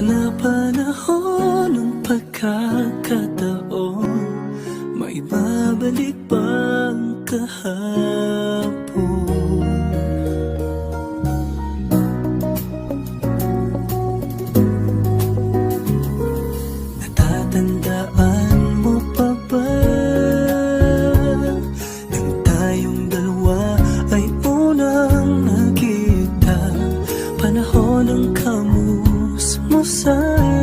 Sana panahon ng pagkakataon May babalik bang kahapon? Natatandaan mo pa ba Nang tayong dalawa ay unang nakita Panahon ng kamuha puso mo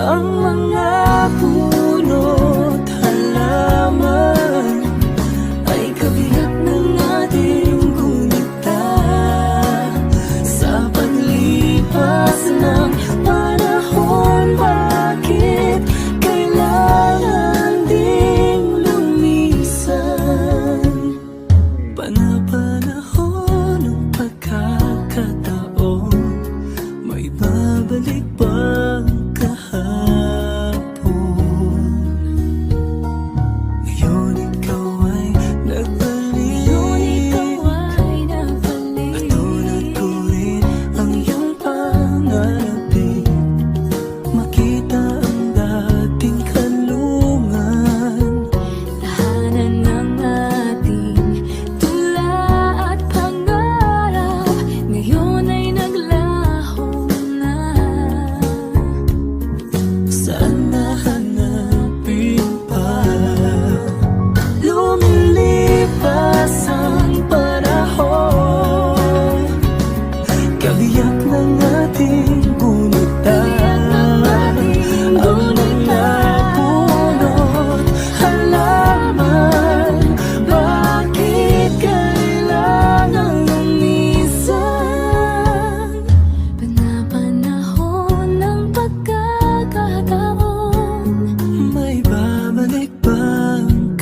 ang mga puso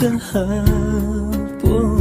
何不